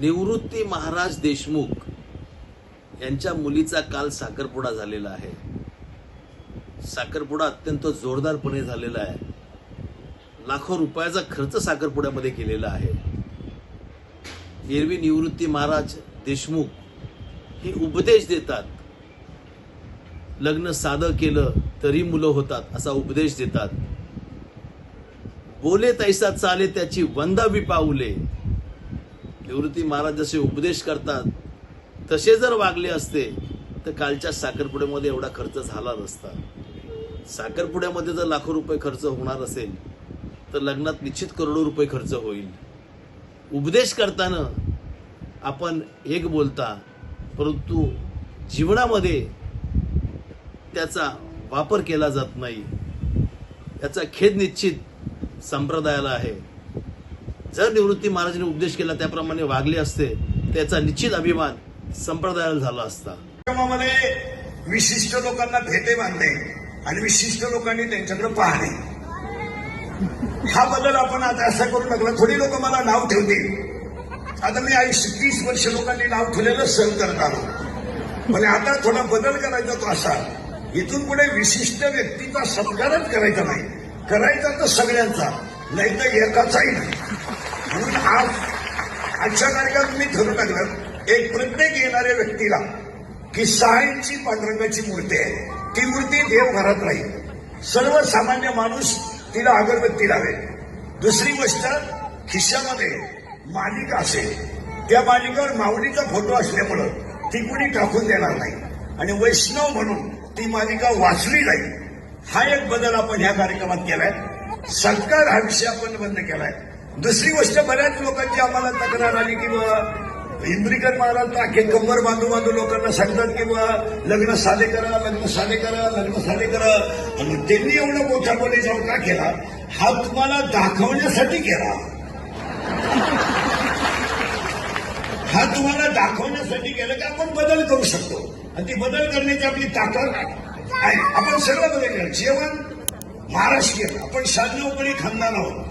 निवृत्ती महाराज देशमुख यांच्या मुलीचा काल साखरपुडा झालेला आहे. साखरपुडा अत्यंत जोरदारपणे झालेला आहे. लाखो रुपयाचा खर्च साखरपुड्यामध्ये केलेला आहे. एरवी निवृत्ती महाराज देशमुख हे उपदेश देतात. लग्न साधं केलं तरी मुलं होतात असा उपदेश देतात. बोले तैसा चाले त्याची वंदावी पाऊले. निवृत्ती महाराज जसे उपदेश करतात तसे जर वागले असते तर कालच्या साखरपुड्यामध्ये एवढा खर्च झाला नसता. साखरपुड्यामध्ये जर लाखो रुपये खर्च होणार असेल तर लग्नात निश्चित करोडो रुपये खर्च होईल. उपदेश करताना आपण एक बोलता परंतु जीवनामध्ये त्याचा वापर केला जात नाही. याचा खेद निश्चित संप्रदायाला आहे. जर निवृत्ती महाराजांनी उपदेश केला त्याप्रमाणे वागले असते त्याचा निश्चित अभिमान संप्रदायाला झाला असता. कार्यक्रमामध्ये विशिष्ट लोकांना भेटे बांधणे आणि विशिष्ट लोकांनी त्यांच्याकडे पाहणे. हा बदल आपण आता असा करू लागला थोडी लोक मला नाव ठेवतील. आता मी आयुष्य तीस वर्ष लोकांनी नाव ठेवलेलं सहन करत आलो म्हणजे आता थोडा बदल करायचा तो असा इथून पुढे विशिष्ट व्यक्तीचा सत्कारच करायचा नाही. करायचा तर सगळ्यांचा. नाही तर एकाचाही नाही म्हणून आज आजच्या कार्यक्रमात मी ठरू लागलं एक प्रत्येक येणाऱ्या व्यक्तीला की सायंची पांडुरंगाची मूर्ती आहे. ती मूर्ती देवघरात राहील. सर्वसामान्य माणूस तिला अगरबत्ती लावेल. दुसरी गोष्ट खिशामध्ये मालिका असेल. त्या मालिकावर माऊलीचा फोटो असल्यामुळं ती कुणी टाकून देणार नाही. आणि वैष्णव म्हणून ती मालिका वाचली जाईल. हा एक बदल आपण ह्या कार्यक्रमात केलाय. सत्कार हा विषय आपण बंद केलाय. दुसरी गोष्ट बऱ्याच लोकांची आम्हाला तक्रार आली की बुवा महाराज तर अख्खे कंबर बांधू बांधू लोकांना सांगतात की बा लग्न साधे करा लग्न साधे करा लग्न साधे करा. आणि त्यांनी एवढं मोठा बोली जाऊन का केला हा तुम्हाला दाखवण्यासाठी केला. हा तुम्हाला दाखवण्यासाठी केलं की आपण बदल करू शकतो. आणि ती बदल करण्याची आपली ताकद आहे. आपण सगळं बदल केलं जेवण महाराष्ट्रीयन. आपण शहाण्णव खानदान आहोत